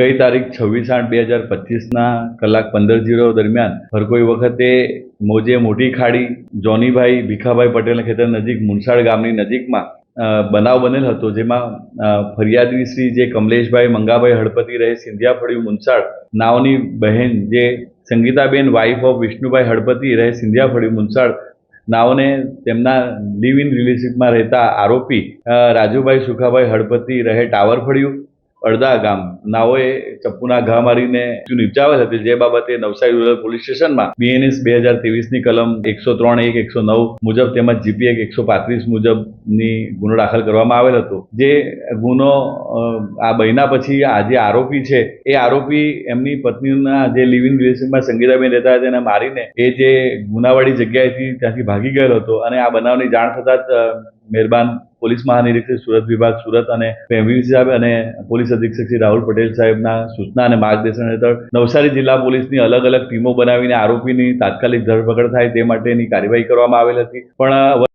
ગઈ તારીખ છવ્વીસ આઠ બે હજાર પચીસના કલાક પંદર જીરો દરમિયાન હરકોઈ વખતે મોજે મોટી ખાડી જોનીભાઈ ભીખાભાઈ પટેલના ખેતર નજીક મુનસાડ ગામની નજીકમાં બનાવ બનેલ હતો જેમાં ફરિયાદી શ્રી જે કમલેશભાઈ મંગાભાઈ હળપતિ રહે સિંધિયા ફળિયું મુનસાડ નાવની બહેન જે સંગીતાબેન વાઇફ ઓફ વિષ્ણુભાઈ હળપતિ રહે સિંધિયા ફળિયું મુનસાડ નાઓને તેમના લિવ ઇન રિલેશનશીપમાં રહેતા આરોપી રાજુભાઈ સુખાભાઈ હળપતિ રહે ટાવર ફળિયું અડધા ગામ. નાઓએ ચપ્પુના ઘા મારીને નિપજાવેલ હતી જે બાબતે નવસારી રૂરલ પોલીસ સ્ટેશનમાં બીએનએસ બે હજાર ત્રેવીસની કલમ એકસો ત્રણ એક, એકસો નવ મુજબ તેમજ જીપી એક એકસો પાંત્રીસ મુજબની ગુનો દાખલ કરવામાં આવેલ હતો. જે ગુનો આ બન્યા પછી આ જે આરોપી છે, એ આરોપી એમની પત્નીના જે લિવ ઇન રિલેશનમાં સંગીતાબેન રહેતા હતા, તેને મારીને એ જે ગુનાવાળી જગ્યાએથી ત્યાંથી ભાગી ગયેલો હતો અને આ બનાવની જાણ થતાં જ મહેરબાન પોલીસ મહાનિરીક્ષક સુરત વિભાગ, સુરત અને ફેમિલી સાહેબ અને પોલીસ અધિક્ષક શ્રી રાહુલ પટેલ સાહેબના સૂચના અને માર્ગદર્શન હેઠળ નવસારી જિલ્લા પોલીસની અલગ અલગ ટીમો બનાવીને આરોપીની તાત્કાલિક ધરપકડ થાય તે માટેની કાર્યવાહી કરવામાં આવેલ હતી. પણ